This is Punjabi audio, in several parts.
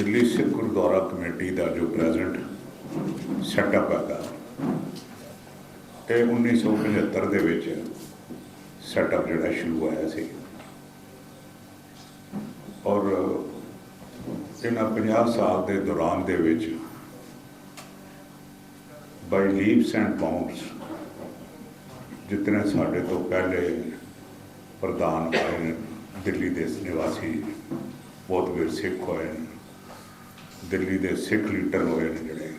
ਦਿੱਲੀ ਸਿੱਖ ਗੁਰਦੁਆਰਾ ਕਮੇਟੀ ਦਾ ਜੋ ਪ੍ਰੈਜ਼ੈਂਟ ਸੈਟਅਪ ਹੈਗਾ ਇਹ 1975 ਦੇ ਵਿੱਚ ਸੈਟਅਪ ਜਿਹੜਾ ਸ਼ੁਰੂ ਹੋਇਆ ਸੀ। ਔਰ ਇਹਨਾਂ 50 ਸਾਲ ਦੇ ਦੌਰਾਨ ਦੇ ਵਿੱਚ ਬਾਈ ਲੀਪਸ ਐਂਡ ਬਾਉਂਡਸ, ਜਿਤਨੇ ਸਾਡੇ ਤੋਂ ਪਹਿਲੇ ਪ੍ਰਧਾਨ ਹੋਏ ਨੇ, ਦਿੱਲੀ ਦੇ ਨਿਵਾਸੀ ਬਹੁਤ ਵੀਰ ਸਿੱਖ ਹੋਏ ਨੇ। ਦਿੱਲੀ ਦੇ ਸਿੱਖ ਲੀਡਰ ਹੋਏ ਨੇ ਜਿਹੜੇ।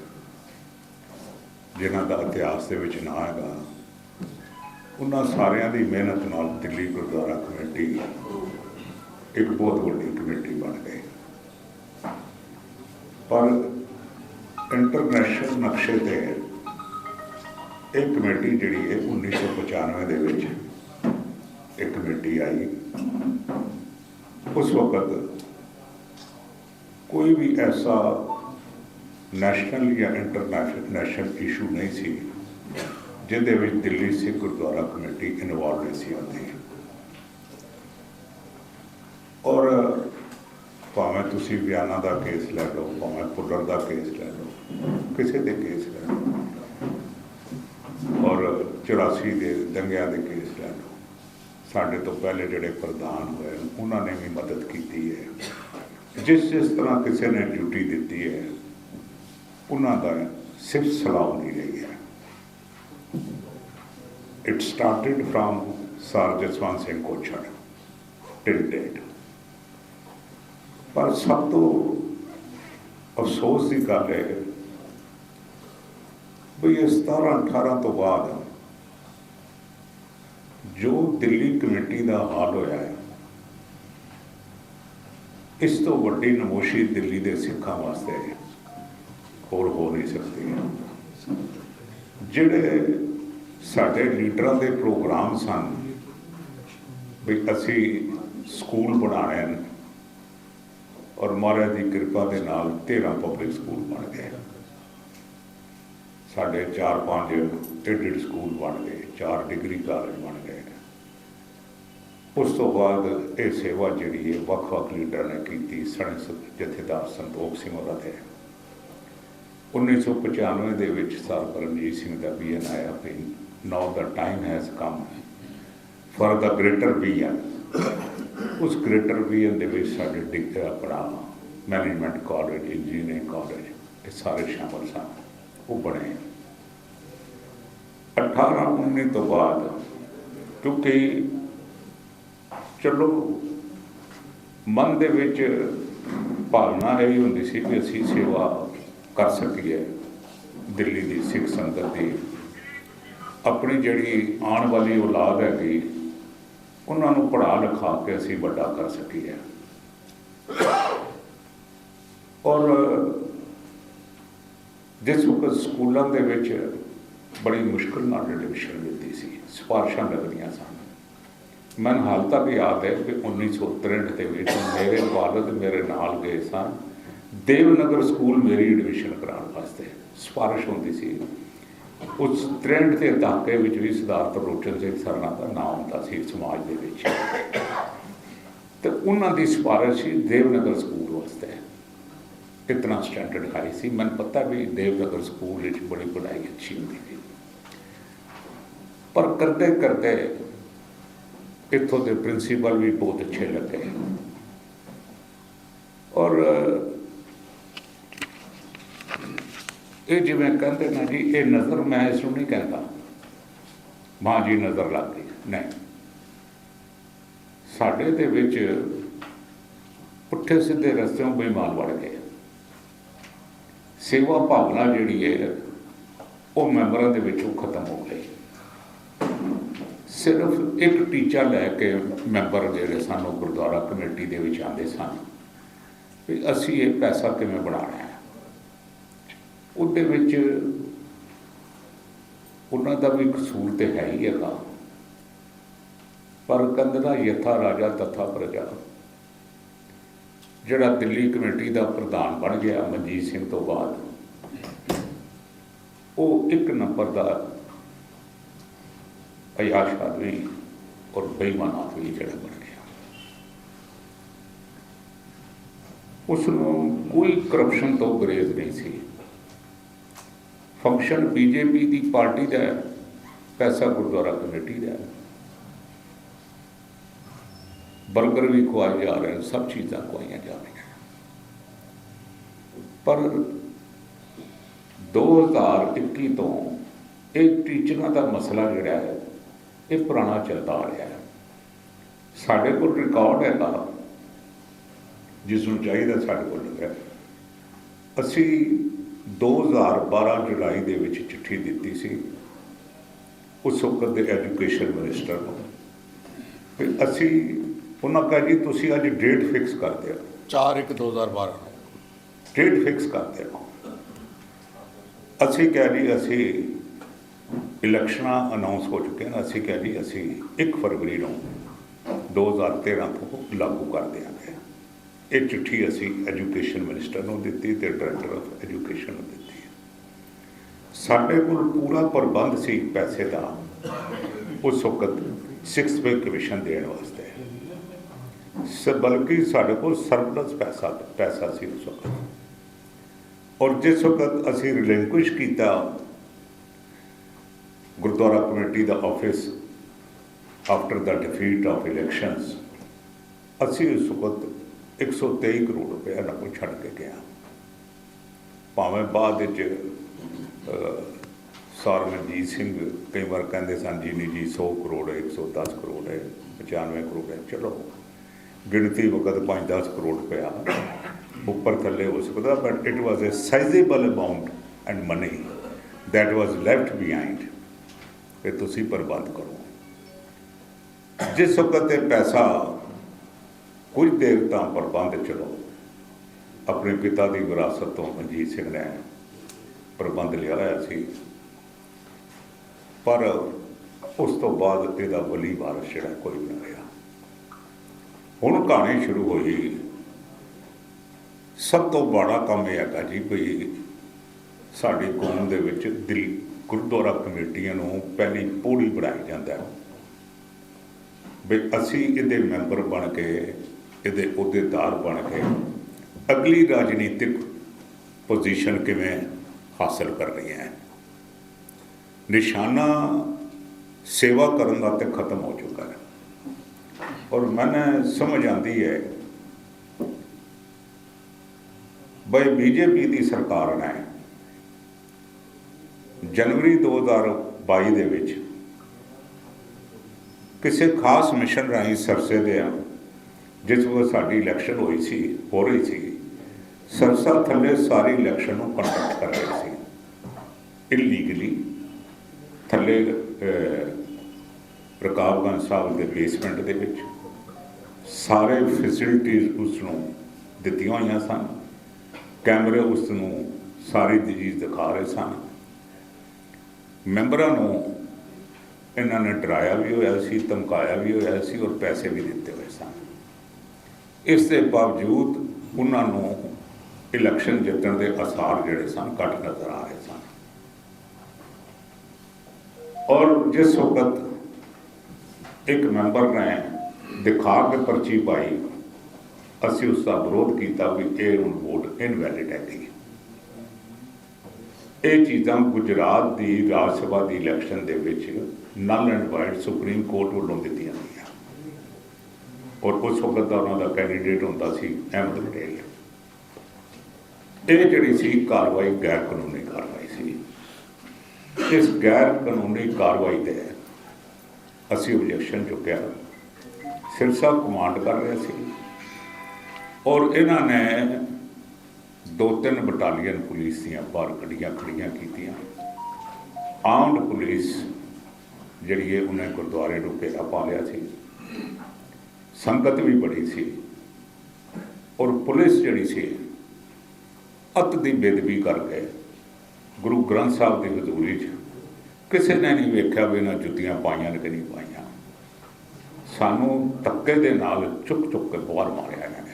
ਜਿਨ੍ਹਾਂ ਦਾ ਇਤਿਹਾਸ ਦੇ ਵਿੱਚ ਨਾਂ ਹੈਗਾ। ਉਹਨਾਂ ਸਾਰਿਆਂ ਦੀ ਮਿਹਨਤ ਨਾਲ ਦਿੱਲੀ ਗੁਰਦੁਆਰਾ ਕਮੇਟੀ ਇੱਕ ਬਹੁਤ ਵੱਡੀ ਕਮੇਟੀ ਬਣ ਗਈ। ਪਰ ਇੰਟਰਨੈਸ਼ਨਲ ਨਕਸ਼ੇ ਤੇ ਇਹ ਕਮੇਟੀ ਜਿਹੜੀ ਹੈ 1995 ਦੇ ਵਿੱਚ ਇੱਕ ਕਮੇਟੀ ਆਈ। ਉਸ ਵਕਤ ਕੋਈ ਵੀ ਐਸਾ ਨੈਸ਼ਨਲ ਜਾਂ ਇੰਟਰਨੈਸ਼ਨਲ ਨੈਸ਼ਨਲ ਇਸ਼ੂ ਨਹੀਂ ਸੀ, ਜਿਹਦੇ ਵਿੱਚ ਦਿੱਲੀ ਸਿੱਖ ਗੁਰਦੁਆਰਾ ਕਮੇਟੀ ਇਨਵੋਲਵ ਨਹੀਂ ਸੀ ਹੁੰਦੀ ਔਰ ਭਾਵੇਂ ਤੁਸੀਂ ਬਿਆਨਾ ਦਾ ਕੇਸ ਲੈ ਲਓ, ਭਾਵੇਂ ਪੁੱਲਰ ਦਾ ਕੇਸ ਲੈ ਲਓ, ਕਿਸੇ ਦੇ ਕੇਸ ਲੈ ਲਓ, ਔਰ 84 ਦੇ ਦੰਗਿਆਂ ਦੇ ਕੇਸ ਲੈ ਲਓ, ਸਾਡੇ ਤੋਂ ਪਹਿਲੇ ਜਿਹੜੇ ਪ੍ਰਧਾਨ ਹੋਏ, ਉਹਨਾਂ ਨੇ ਵੀ ਮਦਦ ਕੀਤੀ ਹੈ। ਜਿਸ ਜਿਸ ਤਰ੍ਹਾਂ ਕਿਸੇ ਨੇ ਡਿਊਟੀ ਦਿੱਤੀ ਹੈ, ਉਹਨਾਂ ਦਾ ਸਿਰਫ ਸਲਾਹ ਨਹੀਂ ਰਹੀ ਹੈ। It started from sir Jaswant Singh Kochhar till date ਪਰ ਸਭ ਤੋਂ ਅਫਸੋਸ ਦੀ ਗੱਲ ਹੈ ਵੀ ਇਹ 17 18 ਤੋਂ ਬਾਅਦ ਜੋ ਦਿੱਲੀ ਕਮੇਟੀ ਦਾ ਹਾਲ ਹੋਇਆ ਹੈ ਇਸ ਤੋਂ ਵੱਡੀ ਨਮੋਸ਼ੀ ਦਿੱਲੀ ਦੇ ਸਿੱਖਾਂ ਵਾਸਤੇ ਹੋਰ ਹੋ ਨਹੀਂ ਸਕਦੀ। ਜਿਹੜੇ ਸਾਡੇ ਲੀਡਰਾਂ ਦੇ ਪ੍ਰੋਗਰਾਮ ਸਨ, ਵੀ ਅਸੀਂ ਸਕੂਲ ਬਣਾਏ ਨੇ ਔਰ ਮਹਾਰਾਜ ਦੀ ਕਿਰਪਾ ਦੇ ਨਾਲ 13 ਪਬਲਿਕ ਸਕੂਲ ਬਣ ਗਏ। ਸਾਡੇ 4-5 ਐਡਿਡ ਸਕੂਲ ਬਣ ਗਏ 4 ਡਿਗਰੀ ਕਾਲਜ ਬਣ ਗਏ। ਉਸ ਤੋਂ ਬਾਅਦ ਇਹ ਸੇਵਾ ਜਿਹੜੀ ਹੈ ਵੱਖ-ਵੱਖ ਲੀਡਰਾਂ ਨੇ ਕੀਤੀ, ਸਣੇ ਜਥੇਦਾਰ ਸੰਤੋਖ ਸਿੰਘ ਹੋਰਾਂ ਦੇ 1995 ਦੇ ਵਿੱਚ ਸਰ ਪਰਮਜੀਤ ਸਿੰਘ ਦਾ ਬੀਐਨ ਆਇਆ, we now the time has come for the greater BN ਉਸ ਗ੍ਰੇਟਰ ਬੀਐਨ ਦੇ ਵਿੱਚ ਸਾਡੇ ਡਿਗ ਆਪਣਾ ਮੈਨੇਜਮੈਂਟ ਕਾਲਜ ਇੰਜੀਨੀਅਰਿੰਗ ਕਾਲਜ ਇਹ ਸਾਰੇ ਸ਼ਾਮਲ ਸਨ। ਉਹ ਬਣੇ। 18 19 ਤੋਂ ਬਾਅਦ, ਕਿਉਂਕਿ ਚਲੋ, ਮਨ ਦੇ ਵਿੱਚ ਭਾਵਨਾ ਇਹ ਵੀ ਹੁੰਦੀ ਸੀ ਵੀ ਅਸੀਂ ਸੇਵਾ ਕਰ ਸਕੀਏ ਦਿੱਲੀ ਦੀ ਸਿੱਖ ਸੰਗਤ ਦੀ। ਆਪਣੀ ਜਿਹੜੀ ਆਉਣ ਵਾਲੀ ਔਲਾਦ ਹੈਗੀ, ਉਹਨਾਂ ਨੂੰ ਪੜ੍ਹਾ ਲਿਖਾ ਕੇ ਅਸੀਂ ਵੱਡਾ ਕਰ ਸਕੀਏ। ਔਰ ਜਿਸ ਵਕਤ ਸਕੂਲਾਂ ਦੇ ਵਿੱਚ ਬੜੀ ਮੁਸ਼ਕਲ ਨਾਲ ਐਡਮਿਸ਼ਨ ਮਿਲਦੀ ਸੀ, ਸਿਫਾਰਸ਼ਾਂ ਲੱਗਦੀਆਂ ਸਨ। ਮੈਨੂੰ ਹਾਲ ਤੱਕ ਯਾਦ ਹੈ ਕਿ 1963 ਦੇ ਵਿੱਚ ਮੇਰੇ ਵਾਲਦ ਮੇਰੇ ਨਾਲ ਗਏ ਸਨ ਦੇਵਨਗਰ ਸਕੂਲ ਮੇਰੀ ਐਡਮਿਸ਼ਨ ਕਰਾਉਣ ਵਾਸਤੇ ਸਿਫਾਰਿਸ਼ ਹੁੰਦੀ ਸੀ। ਉਸ 63 ਦੇ ਦਹਾਕੇ ਵਿੱਚ ਵੀ ਸਿਧਾਰਥ ਰੋਚਨ ਸਿੰਘ ਸਰਨਾ ਦਾ ਨਾਮ ਹੁੰਦਾ ਸੀ ਸਮਾਜ ਦੇ ਵਿੱਚ। ਤੇ ਉਹਨਾਂ ਦੀ ਸਿਫਾਰਿਸ਼ ਸੀ ਦੇਵਨਗਰ ਸਕੂਲ ਵਾਸਤੇ ਇਤਨਾ ਸਟੈਂਡਰਡ ਹਾਈ ਸੀ। ਮੈਨੂੰ ਪਤਾ ਵੀ ਦੇਵਨਗਰ ਸਕੂਲ ਵਿੱਚ ਬੜੀ ਪੜ੍ਹਾਈ ਅੱਛੀ ਹੁੰਦੀ ਸੀ। ਪਰ ਕਰਦੇ ਕਰਦੇ ਇੱਥੋਂ ਦੇ ਪ੍ਰਿੰਸੀਪਲ ਵੀ ਬਹੁਤ ਅੱਛੇ ਲੱਗੇ। ਔਰ, ਇਹ ਜਿਵੇਂ ਕਹਿੰਦੇ ਨਾ ਜੀ, ਇਹ ਨਜ਼ਰ ਮੈਂ ਇਸ ਨੂੰ ਨਹੀਂ ਕਹਿੰਦਾ। ਮਾਂ ਜੀ ਨਜ਼ਰ ਲੱਗ ਗਈ। ਨਹੀਂ। ਸਾਡੇ ਦੇ ਵਿੱਚ ਪੁੱਠੇ ਸਿੱਧੇ ਰਸਤਿਓਂ ਬੇਈਮਾਨ ਵੜ ਗਏ। ਸੇਵਾ ਭਾਵਨਾ ਜਿਹੜੀ ਹੈ, ਉਹ ਮੈਂਬਰਾਂ ਦੇ ਵਿੱਚੋਂ ਖਤਮ ਹੋ ਗਈ। ਸਿਰਫ ਇੱਕ ਟੀਚਾ ਲੈ ਕੇ ਮੈਂਬਰ ਜਿਹੜੇ ਸਾਨੂੰ ਗੁਰਦੁਆਰਾ ਕਮੇਟੀ ਦੇ ਵਿੱਚ ਆਉਂਦੇ ਸਨ ਵੀ ਅਸੀਂ ਇਹ ਪੈਸਾ ਕਿਵੇਂ ਬਣਾਉਣਾ ਹੈ। ਉਹਦੇ ਵਿੱਚ ਉਹਨਾਂ ਦਾ ਵੀ ਕਸੂਰ ਤੇ ਹੈ ਹੀ ਹੈਗਾ। ਪਰ ਕੰਦਨਾ ਯਥਾ ਰਾਜਾ ਤਥਾ ਪ੍ਰਜਾ। ਜਿਹੜਾ ਦਿੱਲੀ ਕਮੇਟੀ ਦਾ ਪ੍ਰਧਾਨ ਬਣ ਗਿਆ ਮਨਜੀਤ ਸਿੰਘ ਤੋਂ ਬਾਅਦ, ਉਹ ਇੱਕ ਨੰਬਰ ਦਾ ਅਯਾਸ਼ ਆਦਮੀ ਔਰ ਬੇਈਮਾਨ ਆਦਮੀ ਜਿਹੜਾ ਬਣ ਗਿਆ। ਉਸ ਨੂੰ ਕੋਈ ਕਰਪਸ਼ਨ ਤੋਂ ਗੁਰੇਜ਼ ਨਹੀਂ ਸੀ। ਫੰਕਸ਼ਨ ਬੀਜੇਪੀ ਦੀ ਪਾਰਟੀ ਦਾ ਪੈਸਾ ਗੁਰਦੁਆਰਾ ਕਮੇਟੀ ਦਾ ਬਰਗਰ ਵੀ ਖਵਾਏ ਜਾ ਰਹੇ ਨੇ ਸਭ ਚੀਜ਼ਾਂ ਖਵਾਈਆਂ ਜਾ ਰਹੀਆਂ ਪਰ 2021 ਤੋਂ ਇਹ ਟੀਚਰਾਂ ਦਾ ਮਸਲਾ ਜਿਹੜਾ ਹੈ ਇਹ ਪੁਰਾਣਾ ਚੱਲਦਾ ਆ ਰਿਹਾ ਹੈ। ਸਾਡੇ ਕੋਲ ਰਿਕਾਰਡ ਹੈਗਾ ਜਿਸ ਨੂੰ ਚਾਹੀਦਾ ਸਾਡੇ ਕੋਲ ਲੱਗਾ ਅਸੀਂ 2012 ਜੁਲਾਈ ਦੇ ਵਿੱਚ ਚਿੱਠੀ ਦਿੱਤੀ ਸੀ ਉਸ ਵਕਤ ਦੇ ਐਜੂਕੇਸ਼ਨ ਮਿਨਿਸਟਰ ਨੂੰ। ਵੀ ਅਸੀਂ ਉਹਨਾਂ ਕਹਾ ਜੀ ਤੁਸੀਂ ਅੱਜ ਡੇਟ ਫਿਕਸ ਕਰ ਦਿਓ। 4/1/2012 ਨੂੰ। ਡੇਟ ਫਿਕਸ ਕਰ ਦਿਓ। ਅਸੀਂ ਕਹਿ ਜੀ ਅਸੀਂ ਇਲੈਕਸ਼ਨਾਂ ਅਨਾਉਂਸ ਹੋ ਚੁੱਕੇ ਹਨ ਅਸੀਂ ਕਿਹਾ ਜੀ, ਅਸੀਂ 1 ਫਰਵਰੀ ਨੂੰ 2013 ਤੋਂ ਲਾਗੂ ਕਰ ਦਿਆਂਗੇ। ਇਹ ਚਿੱਠੀ ਅਸੀਂ ਐਜੂਕੇਸ਼ਨ ਮਿਨਿਸਟਰ ਨੂੰ ਦਿੱਤੀ ਤੇ ਡਾਇਰੈਕਟਰ ਆਫ ਐਜੂਕੇਸ਼ਨ ਨੂੰ ਦਿੱਤੀ। ਸਾਡੇ ਕੋਲ ਪੂਰਾ ਪ੍ਰਬੰਧ ਸੀ ਪੈਸੇ ਦਾ। ਉਸ ਵਕਤ 6th ਪੇ ਕਮਿਸ਼ਨ ਦੇਣ ਵਾਸਤੇ। ਸ, ਬਲਕਿ ਸਾਡੇ ਕੋਲ ਸਰਪਲਸ ਪੈਸਾ ਪੈਸਾ ਸੀ ਉਸ ਵਕਤ। ਔਰ ਜਿਸ ਵਕਤ ਅਸੀਂ ਰਿਲੈਂਕੁਇਸ਼ ਕੀਤਾ Gurdwara committee the office after the defeat of elections ਅਸੀਂ ਉਸ ਵਕਤ 123 ਕਰੋੜ ਰੁਪਏ ਨਾਲ ਕੋਈ ਛੱਡ ਕੇ ਗਿਆ ਭਾਵੇਂ ਬਾਅਦ ਵਿੱਚ ਅਹ, ਮਨਜੀਤ ਸਿੰਘ ਕਈ ਵਾਰ ਕਹਿੰਦੇ ਸਨ ਜੀ ਨਹੀਂ ਜੀ 100 ਕਰੋੜ ਹੈ 110 ਕਰੋੜ ਹੈ 95 ਕਰੋੜ ਹੈ। ਚਲੋ ਗਿਣਤੀ ਵਕਤ 5-10 ਕਰੋੜ ਰੁਪਇਆ ਉੱਪਰ ਥੱਲੇ ਹੋ ਸਕਦਾ but it was a sizeable amount and money that was left behind ਕਿ ਤੁਸੀਂ ਪ੍ਰਬੰਧ ਕਰੋ। ਜਿਸ ਵਕਤ 'ਤੇ ਪੈਸਾ ਕੁਝ ਦੇਰ ਤਾਂ ਪ੍ਰਬੰਧ ਚਲੋ ਆਪਣੇ ਪਿਤਾ ਦੀ ਵਿਰਾਸਤ ਤੋਂ ਅਜੀਤ ਸਿੰਘ ਨੇ ਪ੍ਰਬੰਧ ਲਿਆ ਹੋਇਆ ਸੀ। ਪਰ ਉਸ ਤੋਂ ਬਾਅਦ ਇਹਦਾ ਵਲੀ ਵਾਰਸ ਜਿਹੜਾ ਕੋਈ ਵੀ ਨਾ ਰਿਹਾ। ਹੁਣ ਕਹਾਣੀ ਸ਼ੁਰੂ ਹੋਈ, ਸਭ ਤੋਂ ਬੜਾ ਕੰਮ ਇਹ ਹੈਗਾ ਜੀ ਕੋਈ ਸਾਡੀ ਕੌਮ ਦੇ ਵਿੱਚ ਦਿਲ ਗੁਰਦੁਆਰਾ ਕਮੇਟੀਆਂ ਨੂੰ ਪਹਿਲੀ ਪੌੜੀ ਬਣਾਈ ਜਾਂਦਾ ਹੈ। ਵੀ ਅਸੀਂ ਇਹਦੇ ਮੈਂਬਰ ਬਣ ਕੇ, ਇਹਦੇ ਅਹੁਦੇਦਾਰ ਬਣ ਕੇ ਅਗਲੀ ਰਾਜਨੀਤਿਕ ਪੋਜੀਸ਼ਨ ਕਿਵੇਂ ਹਾਸਲ ਕਰਨੀ ਹੈ। ਨਿਸ਼ਾਨਾ ਸੇਵਾ ਕਰਨ ਦਾ ਤੇ ਖਤਮ ਹੋ ਚੁੱਕਾ ਹੈ। ਔਰ ਮੈਨੂੰ ਸਮਝ ਆਉਂਦੀ ਹੈ ਬਈ ਬੀਜੇਪੀ ਦੀ ਸਰਕਾਰ ਨੇ ਜਨਵਰੀ 2022 ਦੇ ਵਿੱਚ ਕਿਸੇ ਖਾਸ ਮਿਸ਼ਨ ਰਾਹੀਂ ਸਰਸੇ ਦੇ ਆ ਜਿਸ ਵਕਤ ਸਾਡੀ ਇਲੈਕਸ਼ਨ ਹੋਈ ਸੀ ਹੋ ਰਹੀ ਸੀ ਸਰਸਾ ਥੱਲੇ ਸਾਰੀ ਇਲੈਕਸ਼ਨ ਨੂੰ ਕੰਡਕਟ ਕਰ ਰਹੇ ਸੀ। ਇਲੀਗਲੀ ਥੱਲੇ ਅਹ, ਰਕਾਬਗੰਜ ਸਾਹਿਬ ਦੇ ਬੇਸਮੈਂਟ ਦੇ ਵਿੱਚ ਸਾਰੇ ਫੈਸਿਲਿਟੀਜ਼ ਉਸ ਨੂੰ ਦਿੱਤੀਆਂ ਹੋਈਆਂ ਸਨ। ਕੈਮਰੇ ਉਸ ਨੂੰ ਸਾਰੀ ਚੀਜ਼ ਦਿਖਾ ਰਹੇ ਸਨ। ਮੈਂਬਰਾਂ ਨੂੰ ਇਹਨਾਂ ਨੇ ਡਰਾਇਆ ਵੀ ਹੋਇਆ ਸੀ, ਧਮਕਾਇਆ ਵੀ ਹੋਇਆ ਸੀ ਔਰ ਪੈਸੇ ਵੀ ਦਿੱਤੇ ਹੋਏ ਸਨ। ਇਸ ਦੇ ਬਾਵਜੂਦ ਉਹਨਾਂ ਨੂੰ ਇਲੈਕਸ਼ਨ ਜਿੱਤਣ ਦੇ ਅਸਾਰ ਜਿਹੜੇ ਸਨ ਘੱਟ ਨਜ਼ਰ ਆ ਰਹੇ ਸਨ। ਔਰ ਜਿਸ ਵਕਤ ਇੱਕ ਮੈਂਬਰ ਨੇ ਦਿਖਾ ਕੇ ਪਰਚੀ ਪਾਈ, ਅਸੀਂ ਉਸ ਦਾ ਵਿਰੋਧ ਕੀਤਾ ਵੀ ਇਹ ਹੁਣ ਵੋਟ ਇਨਵੈਲਿਡ ਹੈਗੀ ਇਹ ਚੀਜ਼ਾਂ ਗੁਜਰਾਤ ਦੀ ਰਾਜ ਸਭਾ ਦੀ ਇਲੈਕਸ਼ਨ ਦੇ ਵਿੱਚ null and void supreme court ਵੱਲੋਂ ਦਿੱਤੀਆਂ ਗਈਆਂ। ਔਰ ਉਸ ਵਕਤ ਦਾ ਉਹਨਾਂ ਦਾ ਕੈਂਡੀਡੇਟ ਹੁੰਦਾ ਸੀ ਅਹਿਮਦ ਪਟੇਲ। ਇਹ ਜਿਹੜੀ ਸੀ ਕਾਰਵਾਈ, ਗੈਰ ਕਾਨੂੰਨੀ ਕਾਰਵਾਈ ਸੀ। ਇਸ ਗੈਰ ਕਾਨੂੰਨੀ ਕਾਰਵਾਈ ਤੇ ਅਸੀਂ ਆਬਜੈਕਸ਼ਨ ਚੁੱਕਿਆ। ਸਿਰਸਾ ਕਮਾਂਡ ਕਰ ਰਿਹਾ ਸੀ। ਔਰ ਇਹਨਾਂ ਨੇ ਦੋ ਤਿੰਨ ਬਟਾਲੀਅਨ ਪੁਲਿਸ ਦੀਆਂ ਬਾਹਰ ਗੱਡੀਆਂ ਖੜੀਆਂ ਕੀਤੀਆਂ। ਆਰਮਡ ਪੁਲਿਸ ਜਿਹੜੀ ਹੈ ਉਹਨੇ ਗੁਰਦੁਆਰੇ ਨੂੰ ਘੇਰਾ ਪਾ ਲਿਆ ਸੀ। ਸੰਗਤ ਵੀ ਬੜੀ ਸੀ। ਔਰ ਪੁਲਿਸ ਜਿਹੜੀ ਸੀ, ਅਤ ਦੀ ਬੇਦਬੀ ਕਰਕੇ ਗੁਰੂ ਗ੍ਰੰਥ ਸਾਹਿਬ ਦੀ ਹਜ਼ੂਰੀ 'ਚ ਕਿਸੇ ਨੇ ਨਹੀਂ ਵੇਖਿਆ ਵੀ ਇਹਨਾਂ ਜੁੱਤੀਆਂ ਪਾਈਆਂ ਨੇ ਕਿ ਨਹੀਂ ਪਾਈਆਂ। ਸਾਨੂੰ ਧੱਕੇ ਦੇ ਨਾਲ ਚੁੱਕ ਚੁੱਕ ਕੇ ਬਾਹਰ ਮਾਰਿਆ ਇਹਨਾਂ ਨੇ।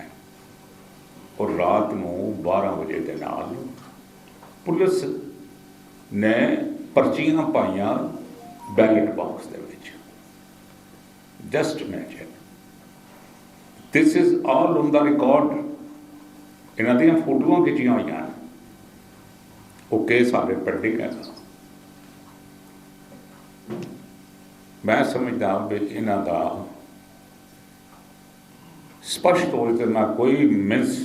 ਔਰ ਰਾਤ ਨੂੰ 12 ਵਜੇ ਦੇ ਨਾਲ ਪੁਲਿਸ ਨੇ ਪਰਚੀਆਂ ਪਾਈਆਂ ਬੈਲਟ ਬਾਕਸ ਦੇ ਵਿੱਚ। Just imagine this is all on the record ਇਹਨਾਂ ਦੀਆਂ ਫੋਟੋਆਂ ਖਿੱਚੀਆਂ ਹੋਈਆਂ ਉਹ ਕੇਸ ਸਾਰੇ ਪੈਂਡਿੰਗ ਹੈ ਮੈਂ ਸਮਝਦਾ ਵੀ ਇਹਨਾਂ ਦਾ ਸਪਸ਼ਟ ਤੌਰ ਤੇ ਨਾ ਕੋਈ ਮਿਸ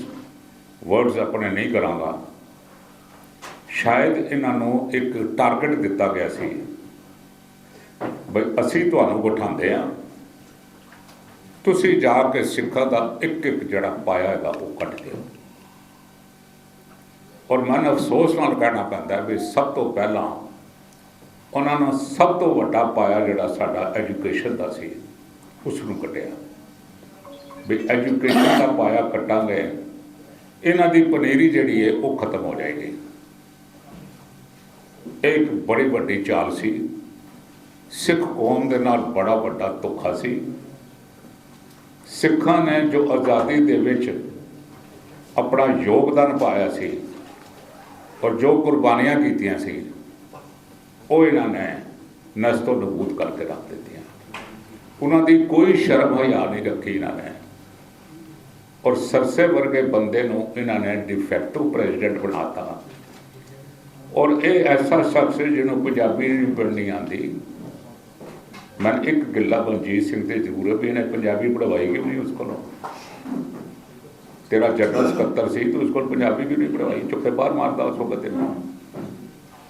ਵਰਡਸ ਆਪਣੇ ਨਹੀਂ ਕਰਾਂਗਾ ਸ਼ਾਇਦ ਇਹਨਾਂ ਨੂੰ ਇੱਕ ਟਾਰਗੇਟ ਦਿੱਤਾ ਗਿਆ ਸੀ। ਬਈ ਅਸੀਂ ਤੁਹਾਨੂੰ ਬਿਠਾਉਂਦੇ ਆ ਤੁਸੀਂ ਜਾ ਕੇ ਸਿੱਖਾਂ ਦਾ ਇੱਕ ਇੱਕ ਜਿਹੜਾ ਪਾਇਆ ਹੈਗਾ ਉਹ ਕੱਟ ਦਿਓ। ਔਰ ਮਨ ਅਫਸੋਸ ਨਾਲ ਕਹਿਣਾ ਪੈਂਦਾ ਵੀ ਸਭ ਤੋਂ ਪਹਿਲਾਂ ਉਹਨਾਂ ਨੂੰ ਸਭ ਤੋਂ ਵੱਡਾ ਪਾਇਆ ਜਿਹੜਾ ਸਾਡਾ ਐਜੂਕੇਸ਼ਨ ਦਾ ਸੀ ਉਸ ਨੂੰ ਕੱਟਿਆ ਵੀ ਐਜੂਕੇਸ਼ਨ ਦਾ ਪਾਇਆ ਕੱਟਾਂਗੇ ਇਹਨਾਂ ਦੀ ਪਨੀਰੀ ਜਿਹੜੀ ਹੈ ਉਹ ਖਤਮ ਹੋ ਜਾਏਗੀ। ਇਹ ਇੱਕ ਬੜੀ ਵੱਡੀ ਚਾਲ ਸੀ। ਸਿੱਖ ਕੌਮ ਦੇ ਨਾਲ ਬੜਾ ਵੱਡਾ ਧੋਖਾ ਸੀ। ਸਿੱਖਾਂ ਨੇ ਜੋ ਆਜ਼ਾਦੀ ਦੇ ਵਿੱਚ ਆਪਣਾ ਯੋਗਦਾਨ ਪਾਇਆ ਸੀ ਔਰ ਜੋ ਕੁਰਬਾਨੀਆਂ ਕੀਤੀਆਂ ਸੀ, ਉਹ ਇਹਨਾਂ ਨੇ ਨਸਤੋਂ ਨਬੂਦ ਕਰਕੇ ਰੱਖ ਦਿੱਤੀਆਂ। ਉਹਨਾਂ ਦੀ ਕੋਈ ਸ਼ਰਮ ਹਿਆ ਨਹੀਂ ਰੱਖੀ ਇਹਨਾਂ ਨੇ। ਔਰ ਸਰਸੇ ਵਰਗੇ ਬੰਦੇ ਨੂੰ ਇਹਨਾਂ ਨੇ ਡਿਫੈਕਟਿਵ ਪ੍ਰੈਜ਼ੀਡੈਂਟ ਬਣਾਤਾ। ਔਰ ਇਹ ਐਸਾ ਸ਼ਖਸ ਜਿਹਨੂੰ ਪੰਜਾਬੀ ਨਹੀਂ ਪੜ੍ਹਨੀ ਆਉਂਦੀ। ਮੈਂ ਇੱਕ ਗਿੱਲਾ ਬਲਜੀਤ ਸਿੰਘ ਤੇ ਜ਼ਰੂਰ ਹੈ ਵੀ ਇਹਨੇ ਪੰਜਾਬੀ ਪੜ੍ਹਵਾਈ ਕਿਉਂ ਨਹੀਂ ਉਸ ਕੋਲੋਂ? ਤੇਰਾ ਜਨਰਲ ਸਕੱਤਰ ਸੀ ਤੂੰ ਉਸ ਕੋਲ ਪੰਜਾਬੀ ਕਿਉਂ ਨਹੀਂ ਪੜ੍ਹਵਾਈ? ਚੁੱਪੇ ਬਾਹਰ ਮਾਰਦਾ ਉਸ ਵਕਤ ਇਹਨੂੰ।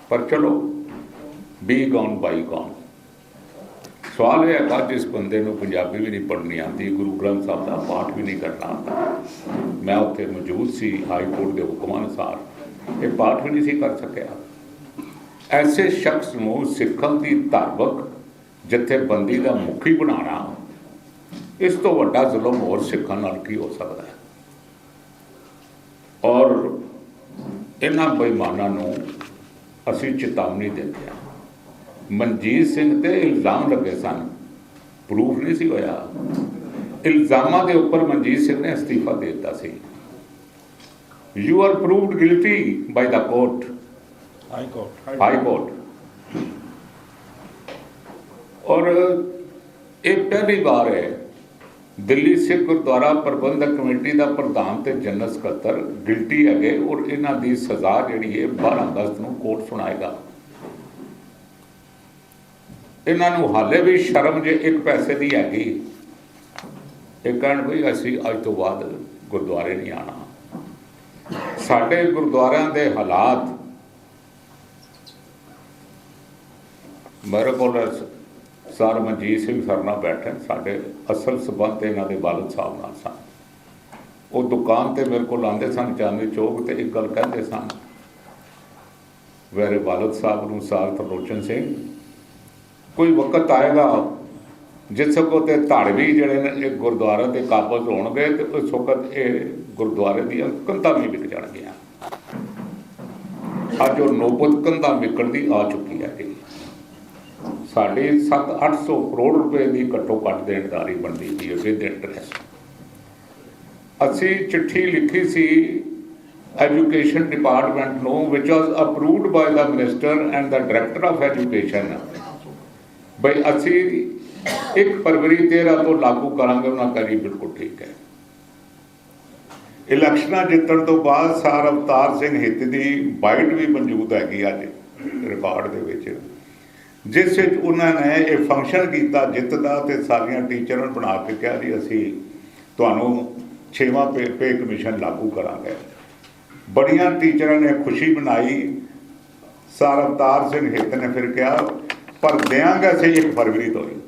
ਪਰ ਚਲੋ ਬੀ ਗੌਨ ਬਾਈ ਗੌਨ ਸਵਾਲ ਇਹ ਹੈਗਾ, ਜਿਸ ਬੰਦੇ ਨੂੰ ਪੰਜਾਬੀ ਵੀ ਨਹੀਂ ਪੜ੍ਹਨੀ ਆਉਂਦੀ, ਗੁਰੂ ਗ੍ਰੰਥ ਸਾਹਿਬ ਦਾ ਪਾਠ ਵੀ ਨਹੀਂ ਕਰਨਾ ਆਉਂਦਾ। ਮੈਂ ਉੱਥੇ ਮੌਜੂਦ ਸੀ, ਹਾਈ ਕੋਰਟ ਦੇ ਹੁਕਮਾਂ ਅਨੁਸਾਰ। ਇਹ ਪਾਠ ਵੀ ਨਹੀਂ ਸੀ ਕਰ ਸਕਿਆ। ਐਸੇ ਸ਼ਖਸ ਨੂੰ ਸਿੱਖਾਂ ਦੀ ਧਾਰਮਿਕ ਜਥੇਬੰਦੀ ਦਾ ਮੁਖੀ ਬਣਾਉਣਾ ਇਸ ਤੋਂ ਵੱਡਾ ਜ਼ੁਲਮ ਹੋਰ ਸਿੱਖਾਂ ਨਾਲ ਕੀ ਹੋ ਸਕਦਾ ਹੈ? ਔਰ ਇਹਨਾਂ ਬੇਈਮਾਨਾਂ ਨੂੰ ਅਸੀਂ ਚੇਤਾਵਨੀ ਦਿੰਦੇ ਹਾਂ। ਮਨਜੀਤ ਸਿੰਘ ਤੇ ਇਲਜ਼ਾਮ ਲੱਗੇ ਸਨ। ਪ੍ਰੂਫ ਨਹੀਂ ਸੀ ਹੋਇਆ। ਇਲਜ਼ਾਮਾਂ ਦੇ ਉੱਪਰ ਮਨਜੀਤ ਸਿੰਘ ਨੇ ਅਸਤੀਫਾ ਦੇ ਦਿੱਤਾ ਸੀ। You are proved guilty by the court high court high court ਔਰ ਇਹ ਪਹਿਲੀ ਵਾਰ ਹੈ ਦਿੱਲੀ ਸਿੱਖ ਗੁਰਦੁਆਰਾ ਪ੍ਰਬੰਧਕ ਕਮੇਟੀ ਦਾ ਪ੍ਰਧਾਨ ਤੇ ਜਨਰਲ ਸਕੱਤਰ ਗਿਲਟੀ ਹੈਗੇ ਔਰ ਇਹਨਾਂ ਦੀ ਸਜ਼ਾ ਜਿਹੜੀ ਹੈ 12 ਅਗਸਤ ਨੂੰ ਕੋਰਟ ਸੁਣਾਏਗਾ। ਇਹਨਾਂ ਨੂੰ ਹਾਲੇ ਵੀ ਸ਼ਰਮ ਜੇ ਇੱਕ ਪੈਸੇ ਦੀ ਹੈਗੀ। ਇਹ ਕਹਿਣ ਵੀ ਅਸੀਂ ਅੱਜ ਤੋਂ ਬਾਅਦ ਗੁਰਦੁਆਰੇ ਨਹੀਂ ਆਣਾ ਸਾਡੇ ਗੁਰਦੁਆਰਿਆਂ ਦੇ ਹਾਲਾਤ ਮੇਰੇ ਕੋਲ ਸਰ ਮਨਜੀਤ ਸਿੰਘ ਸਰਨਾ ਬੈਠੇ ਸਾਡੇ ਅਸਲ ਸਬੰਧ ਇਹਨਾਂ ਦੇ ਵਾਲਦ ਸਾਹਿਬ ਨਾਲ ਸਨ। ਉਹ ਦੁਕਾਨ ਤੇ ਮੇਰੇ ਕੋਲ ਆਉਂਦੇ ਸਨ ਚਾਂਦੀ ਚੌਕ ਤੇ ਇੱਕ ਗੱਲ ਕਹਿੰਦੇ ਸਨ। ਮੇਰੇ ਵਾਲਦ ਸਾਹਿਬ ਨੂੰ ਸਾਰ ਤਰਲੋਚਨ ਸਿੰਘ ਕੋਈ ਵਕਤ ਆਏਗਾ ਜਿਸ ਕੋ ਤੇ ਧਾੜਵੀ ਜਿਹੜੇ ਨੇ ਇਹ ਗੁਰਦੁਆਰੇ ਦੇ ਕਾਬਜ਼ ਹੋਣਗੇ ਤੇ ਉਸ ਵਕਤ ਇਹ ਗੁਰਦੁਆਰੇ ਦੀਆਂ ਕੰਧਾਂ ਵੀ ਵਿਕ ਜਾਣਗੀਆਂ। ਅੱਜ ਉਹ ਨੋਬਤ ਕੰਧਾਂ ਵਿਕਣ ਦੀ ਆ ਚੁੱਕੀ ਹੈ ਸਾਡੇ 7-800 ਕਰੋੜ ਰੁਪਏ ਦੀ ਘੱਟੋ ਘੱਟ ਦੇਣਦਾਰੀ ਬਣਦੀ ਸੀ ਉਹਦੇ ਦੇ ਇੰਟਰਸਟ ਅਸੀਂ ਚਿੱਠੀ ਲਿਖੀ ਸੀ ਐਜੂਕੇਸ਼ਨ ਡਿਪਾਰਟਮੈਂਟ ਨੂੰ which was approved by the minister and the director of education ਬਈ ਅਸੀਂ 1 ਫਰਵਰੀ 13 ਤੋਂ ਲਾਗੂ ਕਰਾਂਗੇ, ਉਹਨਾਂ ਕਰੀ ਬਿਲਕੁਲ ਠੀਕ ਹੈ। ਇਲੈਕਸ਼ਨਾਂ ਜਿੱਤਣ ਤੋਂ ਬਾਅਦ ਸਾਰ ਅਵਤਾਰ ਸਿੰਘ ਹਿੱਤ ਦੀ ਬਾਈਟ ਵੀ ਮੌਜੂਦ ਹੈਗੀ ਅੱਜ ਰਿਕਾਰਡ ਦੇ ਵਿੱਚ। ਜਿਸ ਵਿੱਚ ਉਹਨਾਂ ਨੇ ਇਹ ਫੰਕਸ਼ਨ ਕੀਤਾ ਜਿੱਤ ਦਾ ਤੇ ਸਾਰੀਆਂ ਟੀਚਰਾਂ ਨੂੰ ਬਣਾ ਕੇ ਕਿਹਾ ਜੀ, ਅਸੀਂ ਤੁਹਾਨੂੰ ਛੇਵਾਂ ਪੇ ਪੇ ਕਮਿਸ਼ਨ ਲਾਗੂ ਕਰਾਂਗੇ। ਬੜੀਆਂ ਟੀਚਰਾਂ ਨੇ ਖੁਸ਼ੀ ਮਨਾਈ। ਸਰ ਅਵਤਾਰ ਸਿੰਘ ਹਿੱਤ ਨੇ ਫਿਰ ਕਿਹਾ ਪਰ ਦਿਆਂਗੇ ਅਸੀਂ 1 ਫਰਵਰੀ ਤੋਂ ਹੀ।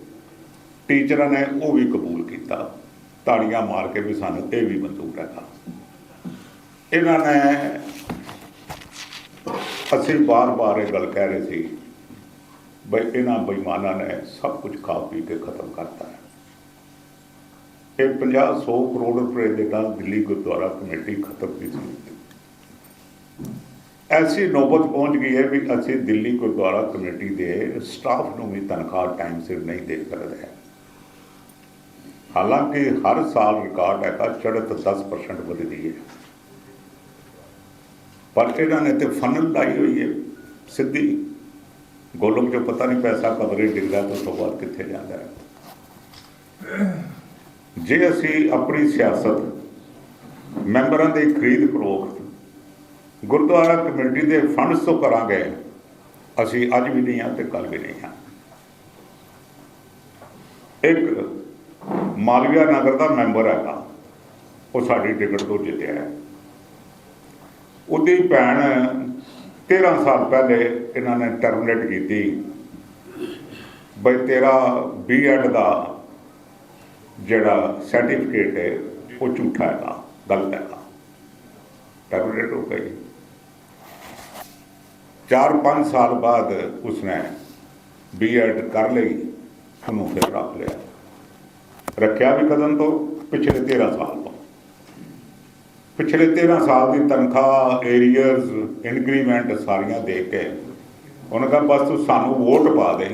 ਟੀਚਰਾਂ ਨੇ ਉਹ ਵੀ ਕਬੂਲ ਕੀਤਾ। ਤਾੜੀਆਂ ਮਾਰ ਕੇ ਵੀ ਸਾਨੂੰ ਇਹ ਵੀ ਮਨਜ਼ੂਰ ਹੈਗਾ ਇਹਨਾਂ ਨੇ ਅਸੀਂ ਬਾਰ-ਬਾਰ ਇਹ ਗੱਲ ਕਹਿ ਰਹੇ ਸੀ ਬਈ ਇਹਨਾਂ ਬੇਈਮਾਨਾਂ ਨੇ ਸਭ ਕੁਝ ਖਾ ਪੀ ਕੇ ਖਤਮ ਕਰਤਾ ਹੈ। ਇਹ 50 100 ਕਰੋੜ ਰੁਪਏ ਦੇ ਨਾਲ ਦਿੱਲੀ ਗੁਰਦੁਆਰਾ ਕਮੇਟੀ ਖਤਮ ਕੀਤੀ ਐਸੀ ਨੌਬਤ ਪਹੁੰਚ ਗਈ ਹੈ ਵੀ ਅਸੀਂ ਦਿੱਲੀ ਗੁਰਦੁਆਰਾ ਕਮੇਟੀ ਦੇ ਸਟਾਫ ਨੂੰ ਵੀ ਤਨਖਾਹ ਟਾਈਮ ਸਿਰ ਨਹੀਂ ਦੇ ਸਕਦੇ ਹਾਲਾਂਕਿ ਹਰ ਸਾਲ ਰਿਕਾਰਡ ਹੈਗਾ ਚੜ੍ਹਤ 10% ਵਧਦੀ ਹੈ। ਪਰ ਇਹਨਾਂ ਨੇ ਤੇ ਫਨਲ ਲਾਈ ਹੋਈ ਹੈ ਸਿੱਧੀ। ਗੋਲਕ ਜੋ ਪਤਾ ਨਹੀਂ ਪੈਸਾ ਕਦਰੇ ਡਿੱਗਦਾ ਤਾਂ ਉਸ ਤੋਂ ਬਾਅਦ ਕਿੱਥੇ ਜਾਂਦਾ ਹੈ। ਜੇ ਅਸੀਂ ਆਪਣੀ ਸਿਆਸਤ ਮੈਂਬਰਾਂ ਦੀ ਖਰੀਦ ਫਰੋਖਤ ਗੁਰਦੁਆਰਾ ਕਮੇਟੀ ਦੇ ਫੰਡਸ ਤੋਂ ਕਰਾਂਗੇ, ਅਸੀਂ ਅੱਜ ਵੀ ਨਹੀਂ ਹਾਂ ਤੇ ਕੱਲ ਵੀ ਨਹੀਂ ਹਾਂ। ਇੱਕ ਮਾਲਵੀਆ ਨਗਰ ਦਾ ਮੈਂਬਰ ਹੈਗਾ, ਉਹ ਸਾਡੀ ਟਿਕਟ ਤੋਂ ਜਿੱਤਿਆ ਹੈ। ਉਹਦੀ ਭੈਣ 13 ਸਾਲ ਪਹਿਲੇ ਇਹਨਾਂ ਨੇ ਟਰਮੀਨੇਟ ਕੀਤੀ, ਬਈ ਤੇਰਾ ਬੀਐਡ ਦਾ ਜਿਹੜਾ ਸਰਟੀਫਿਕੇਟ ਹੈ, ਉਹ ਝੂਠਾ ਹੈਗਾ, ਗਲਤ ਹੈਗਾ। ਟਰਮੀਨੇਟ ਹੋ ਗਈ। 4-5 ਸਾਲ ਬਾਅਦ ਉਸਨੇ ਬੀਐਡ ਕਰ ਲਈ ਉਹਨੂੰ ਫਿਰ ਰੱਖ ਲਿਆ। ਰੱਖਿਆ ਵੀ ਕਦਮ ਤੋਂ, ਪਿਛਲੇ 13 ਸਾਲ ਤੋਂ। ਪਿਛਲੇ 13 ਸਾਲ ਦੀ ਤਨਖਾਹ ਏਰੀਅਰਸ ਇਨਕਰੀਮੈਂਟ ਸਾਰੀਆਂ ਦੇ ਕੇ ਉਹਨਾਂ ਦਾ ਬਸ ਤੂੰ ਸਾਨੂੰ ਵੋਟ ਪਾ ਦੇ।